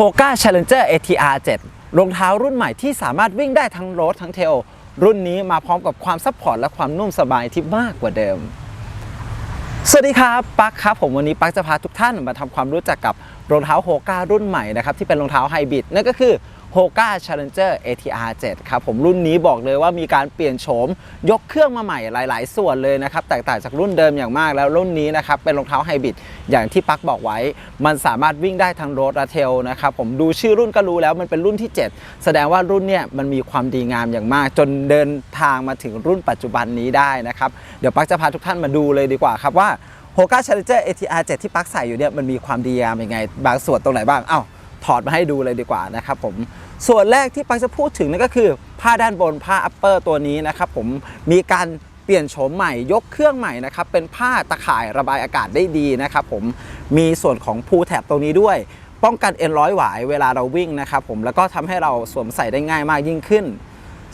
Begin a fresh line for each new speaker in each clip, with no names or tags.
h o k a Challenger ATR 7 รองเท้ารุ่นใหม่ที่สามารถวิ่งได้ทั้งโรดทั้งเทล รุ่นนี้มาพร้อมกับความซัพพอร์ตและความนุ่มสบายที่มากกว่าเดิม สวัสดีครับปักครับผมวันนี้ปักจะพาทุกท่านมาทำความรู้จักกับรองเท้าโฮก้ารุ่นใหม่นะครับที่เป็นรองเท้าไฮบริดนั่นก็คือ h o k a Challenger ATR 7ครับผมรุ่นนี้บอกเลยว่ามีการเปลี่ยนโฉมยกเครื่องมาใหม่หลาย ๆ ส่วนเลยนะครับแตกต่างจากรุ่นเดิมอย่างมากแล้วรุ่นนี้นะครับเป็นรองเท้าไฮบริดอย่างที่ปักบอกไว้ มันสามารถวิ่งได้ทั้งโรดและเทลนะครับผมดูชื่อรุ่นก็รู้แล้วมันเป็นรุ่นที่ 7 แสดงว่ารุ่นเนี่ยมันมีความดีงามอย่างมาก จนเดินทางมาถึงรุ่นปัจจุบันนี้ได้นะครับเดี๋ยวปักจะพาทุกท่านมาดูเลยดีกว่าครับว่าโฮก้า Challenger ATR 7ที่ปักใส่อยู่เนี่ยมันมีความดีงามยังไง บางส่วนตรงไหนบ้าง เอ้า ถอดมาให้ดูเลยดีกว่านะครับผม ส่วนแรกที่ปังจะพูดถึงนั่นก็คือผ้าด้านบนผ้าอัปเปอร์ตัวนี้นะครับผมมีการเปลี่ยนโฉมใหม่ยกเครื่องใหม่นะครับเป็นผ้าตะข่ายระบายอากาศได้ดีนะครับผมมีส่วนของพูแท็บตรงนี้ด้วย ป้องกันเอ็นร้อยหวายเวลาเราวิ่งนะครับผมแล้วก็ทำให้เราสวมใส่ได้ง่ายมากยิ่งขึ้น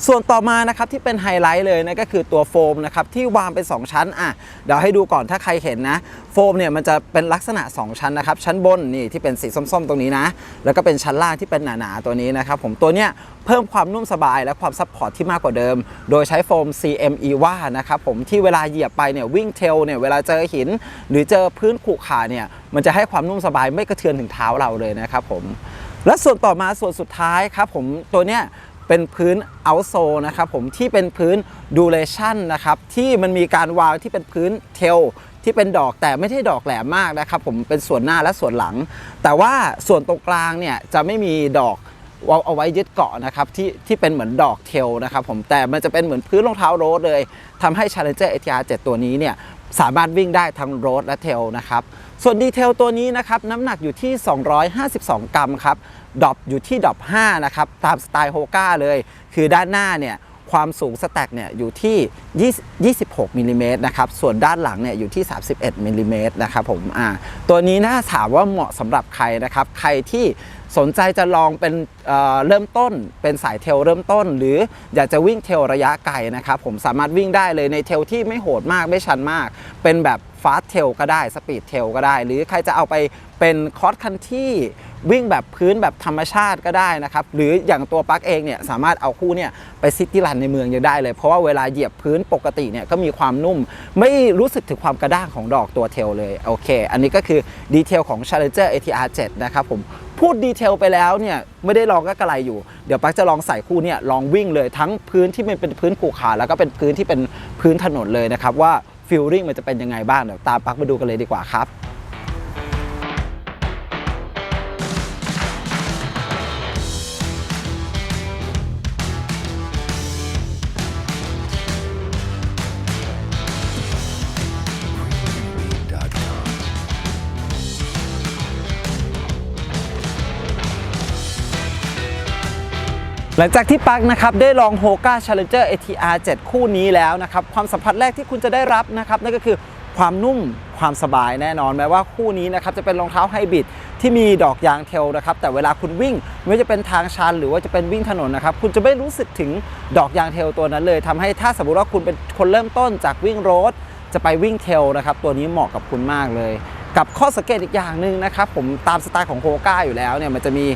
ส่วนต่อมานะครับที่เป็นไฮไลท์เลยนะก็คือตัวโฟมนะครับที่วางเป็น 2 ชั้นอะเดี๋ยวให้ดูก่อนถ้าใครเห็นนะ โฟมเนี่ยมันจะเป็นลักษณะ 2 ชั้นนะครับ ชั้นบนนี่ที่เป็นสีส้มๆ ตรงนี้นะ แล้วก็เป็นชั้นล่างที่เป็นหนาๆตัวนี้นะครับผมตัวเนี้ยเพิ่มความนุ่มสบายและความซัพพอร์ตที่มากกว่าเดิม โดยใช้โฟม CME ว่านะครับผมที่เวลาเหยียบไปเนี่ยวิ่งเทลเนี่ยเวลาเจอหิน หรือเจอพื้นขรุขระเนี่ยมันจะให้ความนุ่มสบายไม่กระเทือนถึงเท้าเราเลยนะครับผมและส่วนต่อมาส่วนสุดท้ายครับผมตัวเนี้ย เป็นพื้นเอาโซนะครับผมที่เป็นพื้นดูเลชั่นนะครับที่มันมีการวางที่เป็นพื้นเทลที่เป็นดอกแต่ไม่ใช่ดอกแหลมมากนะครับผมเป็นส่วนหน้าและส่วนหลัง แต่ว่าส่วนตรงกลางเนี่ยจะไม่มีดอกเอาเอาไว้ยึดเกาะนะครับที่ที่เป็นเหมือนดอกเทลนะครับผมแต่มันจะเป็นเหมือนพื้นรองเท้าโรดเลยทำให้ Challenger ATR 7 ตัวนี้เนี่ย สามารถวิ่งได้ทั้งโรดและเทลนะครับ ส่วนดีเทลตัวนี้นะครับน้ำหนักอยู่ที่ 252 กรัมครับดรอปอยู่ที่ดรอป5นะครับตามสไตล์โฮก้าเลย คือด้านหน้าเนี่ย ความสูงสแต็กเนี่ยอยู่ที่ 26มิลลิเมตรนะครับ ส่วนด้านหลังเนี่ยอยู่ที่ 31มิลลิเมตรนะครับผมอ่าตัวนี้น่าถามว่าเหมาะสำหรับใครนะครับ ใครที่สนใจจะลองเป็นเเริ่มต้นเป็นสายเทลเริ่มต้น หรืออยากจะวิ่งเทลระยะไกลนะครับ ผมสามารถวิ่งได้เลยในเทลที่ไม่โหดมากไม่ชันมาก เป็นแบบฟาสเทลก็ได้สปีดเทลก็ได้ หรือใครจะเอาไปเป็นคอร์สคันที่ วิ่งแบบพื้นแบบธรรมชาติก็ได้นะครับหรืออย่างตัวปลั๊กเองเนี่ยสามารถเอาคู่เนี่ยไปซิตี้รันในเมืองยังได้เลย เพราะว่าเวลาเหยียบพื้นปกติเนี่ยก็มีความนุ่ม ไม่รู้สึกถึงความกระด้างของดอกตัวเทลเลยโอเค อันนี้ก็คือดีเทลของ Challenger ATR 7นะครับผมพูดดีเทลไปแล้วเนี่ยไม่ได้ลองก็กระไรอยู่ เดี๋ยวปักจะลองใส่คู่เนี่ยลองวิ่งเลยทั้งพื้นที่มันเป็นพื้นขรุขระแล้วก็เป็นพื้นที่เป็นพื้นถนนเลยนะครับว่าฟิลลิ่งมันจะเป็นยังไงบ้างเดี๋ยวตามปักมาดูกันเลยดีกว่าครับ หลังจากที่ปักนะครับได้ลอง h o k a Challenger ATR 7 คู่นี้แล้วนะครับความสัมผัสแรกที่คุณจะได้รับนะครับนั่นก็คือความนุ่มความสบายแน่นอนแม้ว่าคู่นี้นะครับจะเป็นรองเท้าไฮบริดที่มีดอกยางเทลนะครับแต่เวลาคุณวิ่งไม่ว่าจะเป็นทางชันหรือว่าจะเป็นวิ่งถนนนะครับคุณจะไม่รู้สึกถึงดอกยางเทลตัวนั้นเลยทำให้ถ้าสมมติว่าคุณเป็นคนเริ่มต้นจากวิ่งโรดจะไปวิ่งเทลนะครับตัวนี้เหมาะกับคุณมากเลย กับข้อสังเกตอีกอย่างหนึ่งนะครับผมตามสไตล์ของโฮก้าอยู่แล้วเนี่ยมันจะมี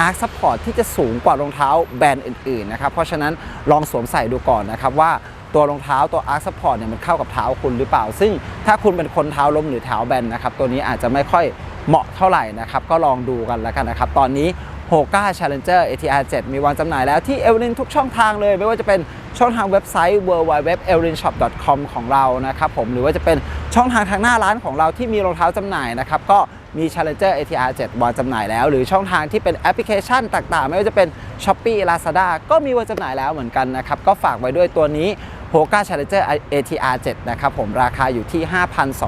อาร์คซัพพอร์ตที่จะสูงกว่ารองเท้าแบรนด์อื่นๆนะครับเพราะฉะนั้นลองสวมใส่ดูก่อนนะครับว่าตัวรองเท้าตัวอาร์คซัพพอร์ตเนี่ยมันเข้ากับเท้าคุณหรือเปล่า ซึ่งถ้าคุณเป็นคนเท้าล้มหรือเท้าแบนนะครับตัวนี้อาจจะไม่ค่อยเหมาะเท่าไหร่นะครับก็ลองดูกันแล้วกันนะครับตอนนี้ h o k a Challenger ATR 7 มีวางจำหน่ายแล้วที่เอ r รินทุกช่องทางเลย ไม่ว่าจะเป็นช่องทางเว็บไซต์ www.elrinshop.com ของเรานะครับผมหรือว่าจะเป็นช่องทางทางหน้าร้านของเราที่มีรองเท้าจำหน่ายนะครับก็ มี Challenger ATR 7วางจำหน่ายแล้ว หรือช่องทางที่เป็นแอปพลิเคชันต่างๆ ไม่ว่าจะเป็น Shopee Lazada ก็มีวางจำหน่ายแล้วเหมือนกันนะครับ ก็ฝากไว้ด้วยตัวนี้ h o k a Challenger ATR 7นะครับผมราคาอยู่ที่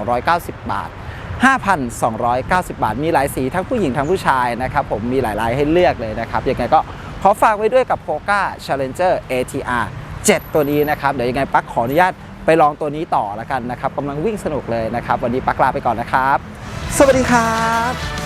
5,290 บาท 5,290 บาท มีหลายสีทั้งผู้หญิงทั้งผู้ชายนะครับผมมีหลายลายให้เลือกเลยนะครับยังไงก็ขอฝากไว้ด้วยกับ h o k a Challenger ATR 7 ตัวนี้นะครับ เดี๋ยวยังไงปักขออนุญาตไปลองตัวนี้ต่อแล้วกันนะครับกำลังวิ่งสนุกเลยนะครับ วันนี้ปักลาไปก่อนนะครับ สวัสดีครับ